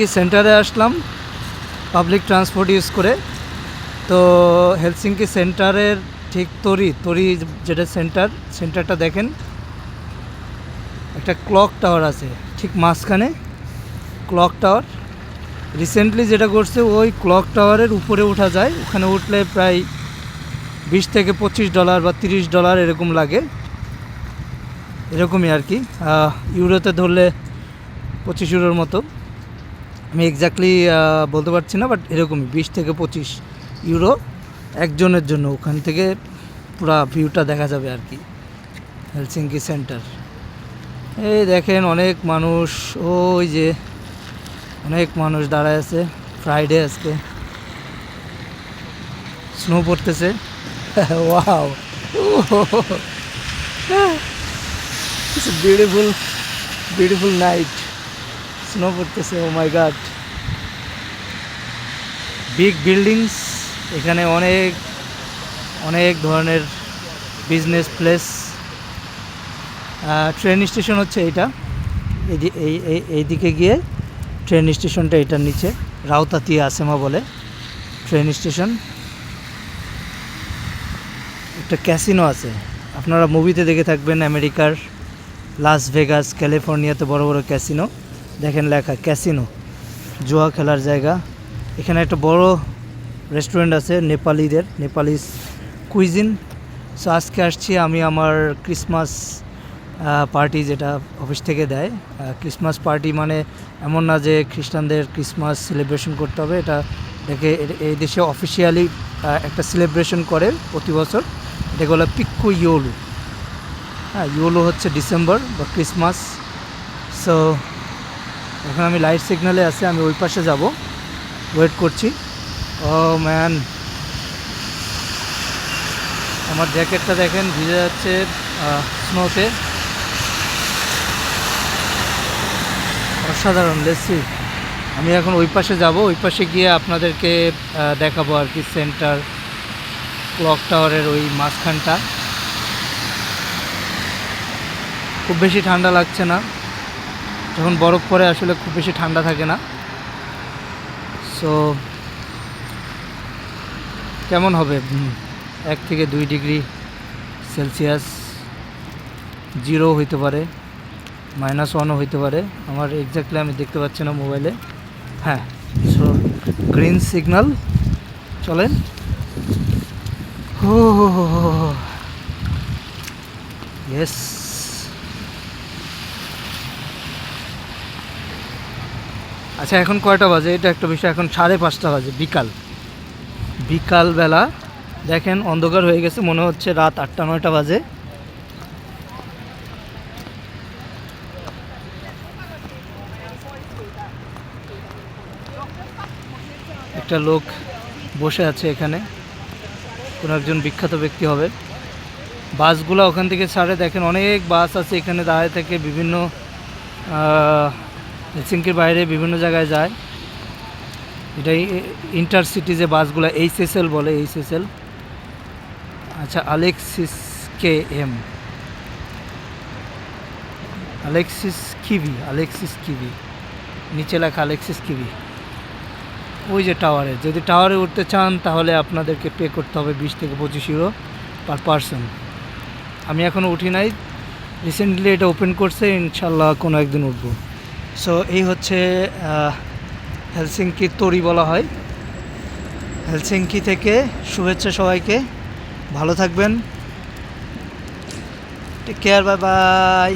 কি সেন্টারে আসলাম public transport use করে। তো হেলসিঙ্কি সেন্টারের ঠিক তরি তরি যেটা সেন্টার, সেন্টারটা দেখেন। একটা ক্লক টাওয়ার আছে, ঠিক মাঝখানে ক্লক টাওয়ার রিসেন্টলি যেটা করছে, ওই ক্লক টাওয়ারের উপরে ওঠা যায়, ওখানে উঠলে প্রায় বিশ থেকে পঁচিশ ডলার বা তিরিশ ডলার এরকম লাগে। এরকমই আর কি। ইউরোতে ধরলে পঁচিশ ইউরোর মতো। আমি এক্স্যাক্টলি বলতে পারছি না বাট এরকমই বিশ থেকে পঁচিশ ইউরো একজনের জন্য। ওখান থেকে পুরা ভিউটা দেখা যাবে আর কি হেলসিঙ্কি সেন্টার এই দেখেন অনেক মানুষ, ওই যে অনেক মানুষ দাঁড়ায় আছে ফ্রাইডে আজকে। স্নো পড়তেছে। Wow beautiful beautiful night snow পড়তেছে oh my god big buildings এখানে অনেক অনেক ধরনের বিজনেস প্লেস ট্রেন স্টেশন হচ্ছে এইটা এই এইদিকে গিয়ে ট্রেন স্টেশনটা এটার নিচে রাউতাতিয়া আসেমা বলে ট্রেন স্টেশন একটা ক্যাসিনো আছে। আপনারা মুভিতে দেখে থাকবেন আমেরিকার লাস ভেগাস ক্যালিফোর্নিয়াতে বড় বড় ক্যাসিনো দেখেন লেখা, ক্যাসিনো, জুয়া খেলার জায়গা। এখানে একটা বড় রেস্টুরেন্ট আছে নেপালিদের, নেপালিস কুইজিন। সো আজকে আসছি আমি আমার ক্রিসমাস পার্টি যেটা অফিস থেকে দেয়। ক্রিসমাস পার্টি মানে এমন না যে খ্রিস্টানদের ক্রিসমাস সেলিব্রেশন করতে হবে। এটা এ- এই দেশে অফিসিয়ালি একটা সেলিব্রেশন করে প্রতি বছর। এটাকে বলে পিক্কু ইয়োলু। হ্যাঁ ইয়োলো হচ্ছে ডিসেম্বর বা ক্রিসমাস। সো এখন আমি লাইট সিগনালে আছি, আমি ওই পাশে যাব। ওয়েট করছি। ও ম্যান আমার জ্যাকেটটা দেখেন, ভিজে যাচ্ছে স্নোতে অসাধারণ লেসি আমি এখন ওই পাশে যাব, ওই পাশে গিয়ে আপনাদেরকে দেখাবো আর কি সেন্টার ক্লক টাওয়ারের ওই মাঝখানটা। খুব বেশি ঠান্ডা লাগছে না। যখন বরফ পড়ে আসলে খুব বেশি ঠান্ডা থাকে না সো কেমন হবে এক থেকে দুই ডিগ্রি সেলসিয়াস জিরো হইতে পারে মাইনাস ওয়ানও হইতে পারে আমার এক্স্যাক্টলি আমি দেখতে পাচ্ছি না মোবাইলে হ্যাঁ সো গ্রিন সিগনাল চলেন হো ইয়েস আচ্ছা এখন কয়টা বাজে? এটা একটা বিষয়, এখন সাড়ে পাঁচটা বাজে, বিকাল। বিকালবেলা দেখেন অন্ধকার হয়ে গেছে, মনে হচ্ছে রাত আটটা, নয়টা বাজে। একটা লোক বসে আছে এখানে। কোনো একজন বিখ্যাত ব্যক্তি হবে। বাসগুলো ওখান থেকে ছাড়ে, দেখেন অনেক বাস আছে এখানে, দাঁড়ায় থেকে বিভিন্ন হেলসিঙ্কির বাইরে বিভিন্ন জায়গায় যায়। এটাই ইন্টারসিটি যে বাসগুলো এইচএসএল বলে এইচএসএল আচ্ছা আলেক্সিস কে এম আলেক্সিস কিভি আলেক্সিস কিভি নিচে লেখা আলেক্সিস কিভি ওই যে টাওয়ারে যদি টাওয়ারে উঠতে চান, তাহলে আপনাদেরকে পে করতে হবে বিশ থেকে পঁচিশ ইউরো পার পারসন আমি এখনও উঠি নাই। রিসেন্টলি এটা ওপেন করছে, ইনশাল্লাহ কোনো একদিন উঠবো। সো এই হচ্ছে হেলসিঙ্কির তরি বলা হয়। হেলসিঙ্কি থেকে শুভেচ্ছা সবাইকে। ভালো থাকবেন। Take care bye bye